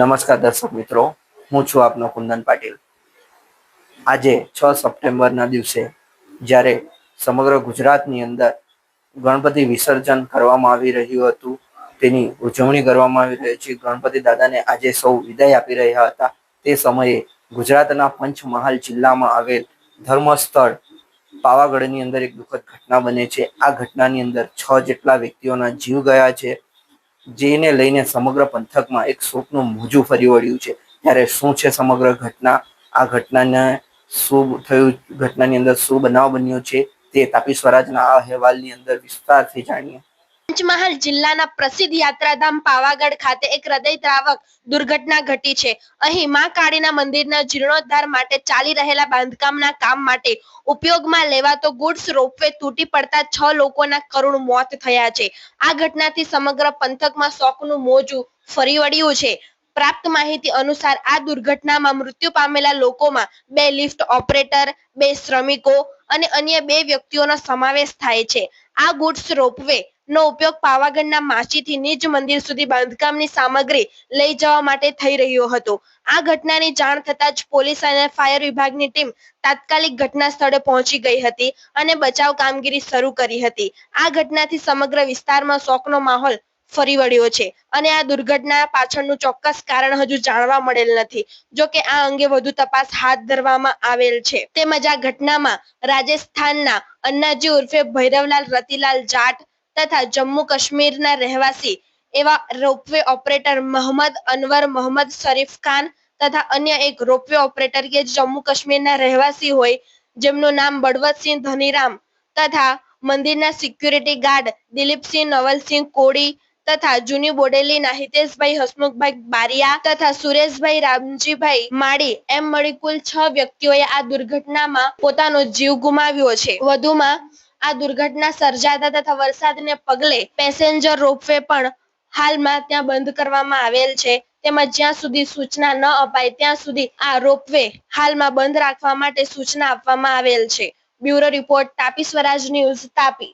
નમસ્કાર દર્શક મિત્રો, હું છું આપનો કુંદન પાટીલ. આજે છ સપ્ટેમ્બરના દિવસે જ્યારે સમગ્ર ગુજરાતની અંદર ગણપતિ વિસર્જન કરવામાં આવી રહ્યું હતું, તેની ઉજવણી કરવામાં આવી રહી છે. ગણપતિ દાદાને આજે સૌ વિદાય આપી રહ્યા હતા. તે સમયે ગુજરાતના પંચમહાલ જિલ્લામાં આવેલ ધર્મસ્થળ પાવાગઢની અંદર એક દુઃખદ ઘટના બને છે. આ ઘટનાની અંદર છ જેટલા વ્યક્તિઓના જીવ ગયા છે. જેને લઈને સમગ્ર પંથકમાં એક શોકનું મોજું ફરી વળ્યું છે. ત્યારે શું છે સમગ્ર ઘટના? આ ઘટનાને શું થયું? ઘટનાની અંદર શું બનાવ બન્યો છે? તે તાપી સ્વરાજના આ અહેવાલની અંદર વિસ્તારથી જાણીએ. પંચમહાલ જિલ્લાના પ્રસિદ્ધ યાત્રાધામ પાવાગઢ ખાતે એક હૃદયદ્રાવક દુર્ઘટના ઘટી છે. અહીં મા કાળીના મંદિરના જીર્ણોદ્ધાર માટે ચાલી રહેલા બાંધકામના કામ માટે ઉપયોગમાં લેવાતો ગુડ્સ રોપવે તૂટી પડતા છ લોકોના કરુણ મોત થયા છે. આ ઘટનાથી સમગ્ર પંથકમાં શોકનું મોજું ફરી વળ્યું છે. પ્રાપ્ત માહિતી અનુસાર આ દુર્ઘટનામાં મૃત્યુ પામેલા લોકોમાં બે લિફ્ટ ઓપરેટર, બે શ્રમિકો અને અન્ય બે વ્યક્તિઓનો સમાવેશ થાય છે. આ ગુડ્સ રોપવે નો ઉપયોગ પાવાગઢના માચીથી નિજ મંદિર સુધી બાંધકામની સામગ્રી લઈ જવા માટે થઈ રહ્યો હતો. આ ઘટનાની જાણ થતાં જ પોલીસ અને ફાયર વિભાગની ટીમ તાત્કાલિક ઘટના સ્થળે પહોંચી ગઈ હતી અને બચાવ કામગીરી શરૂ કરી હતી. આ ઘટનાથી સમગ્ર વિસ્તારમાં શોકનો માહોલ ફરી વળ્યો છે અને આ દુર્ઘટના પાછળનું ચોક્કસ કારણ હજુ જાણવા મળેલ નથી. જો કે આ અંગે વધુ તપાસ હાથ ધરવામાં આવેલ છે. તેમજ આ ઘટનામાં રાજસ્થાનના અન્નાજી ઉર્ફે ભૈરવલાલ રતિલાલ જાટ તથા જમ્મુ કાશ્મીરના રહેવાસી એવા રોપવે ઓપરેટર મોહમ્મદ અનવર મોહમ્મદ શરીફ ખાન તથા અન્ય એક રોપવે ઓપરેટર કે જમ્મુ કાશ્મીરના રહેવાસી હોય, જેમનું નામ બળવતસિંહ ધનીરામ તથા મંદિરના સિક્યુરિટી ગાર્ડ દિલીપસિંહ નવલસિંહ કોડી તથા જૂની બોડેલીના હિતેશભાઈ હસમુખભાઈ બારિયા તથા સુરેશભાઈ રામજીભાઈ માળી એમ મળી કુલ છ વ્યક્તિઓએ આ દુર્ઘટનામાં પોતાનો જીવ ગુમાવ્યો છે. વધુમાં આ દુર્ઘટના સર્જાતા તથા વરસાદને પગલે પેસેન્જર રોપવે પણ હાલમાં ત્યાં બંધ કરવામાં આવેલ છે. તેમજ જ્યાં સુધી સૂચના ન અપાય, ત્યાં સુધી આ રોપવે હાલમાં બંધ રાખવા માટે સૂચના આપવામાં આવેલ છે. Bureau report, Tapi Swaraj news Tapi.